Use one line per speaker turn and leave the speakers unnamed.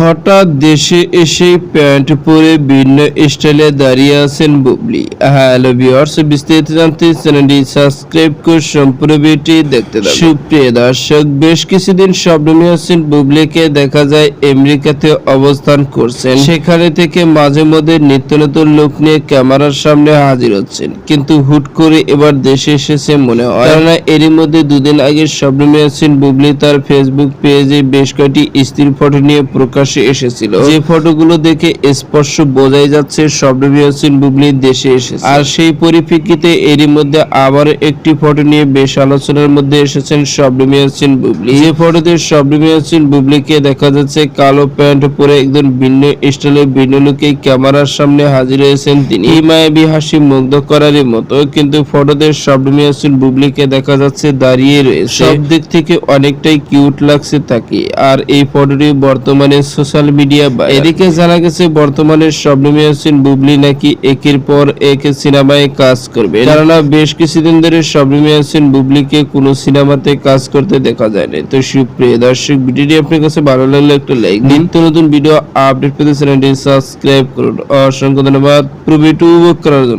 হঠাৎ দেশে এসে প্যান্ট পরে ভিন্ন স্টাইলে দাঁড়িয়ে আছেন বুবলি। হ্যালো ভিউয়ার্স, বিস্তারিত জানতে চ্যানেলটি সাবস্ক্রাইব করে সম্পূর্ণ দেখতে থাকুন। সুপ্রিয় দর্শক, বেশ কিছুদিন শবনমী হোসেন বুবলিকে দেখা যায় আমেরিকাতে অবস্থান করছেন। সেখানে থেকে মাঝে মধ্যে নিত্য নতুন লোক নিয়ে ক্যামেরার সামনে হাজির হচ্ছেন। কিন্তু হুট করে এবার দেশে এসেছে মনে হয়। কেননা এরই মধ্যে দুদিন আগে শবনমী হোসেন বুবলি তার ফেসবুক পেজে বেশ কয়েকটি স্ত্রীর ফটো নিয়ে প্রকাশ্যে এসেছিল। যে ফটোগুলো দেখে স্পর্শ বোঝাই যাচ্ছে হোসেন বুবলি দেশে এসেছে। আর সেই পরিপ্রেক্ষিতে এরই মধ্যে আবার একটি ফটো নিয়ে বেশ আলোচনার মধ্যে এসেছেন হোসেন বুবলি। যে ফটোতে হোসেন বুবলিকে দেখা যাচ্ছে কালো প্যান্ট পরে একজন ভিন্ন স্টাইলে ভিন্ন লুকে ক্যামেরার সামনে হাজির হয়েছেন তিনি। এই মায়াবী হাসি মুগ্ধ করারই মতো কিন্তু ফটোতে হোসেন বুবলিকে দেখা যাচ্ছে দাঁড়িয়ে রয়েছে। সব দিক থেকে অনেকটাই কিউট লাগছে তাকে। আর এই ফটোটি বর্তমানে সোশ্যাল মিডিয়া এদিকে জানা গেছে, বর্তমানে শবনমী হোসেন বুবলি নাকি একের পর এক সিনেমায় কাজ করবে। কেননা বেশ কিছুদিন ধরে শবনমী হোসেন বুবলিকে কোনো সিনেমাতে কাজ করতে দেখা যায়নি। তো সুপ্রিয় দর্শক, ভিডিওটি আপনার কাছে ভালো লাগলে একটা লাইক নিত্য নতুন ভিডিও আপডেট পেতে চ্যানেলটি সাবস্ক্রাইব করুন। অসংখ্য ধন্যবাদ। পুরো ভিডিও উপভোগ করার জন্য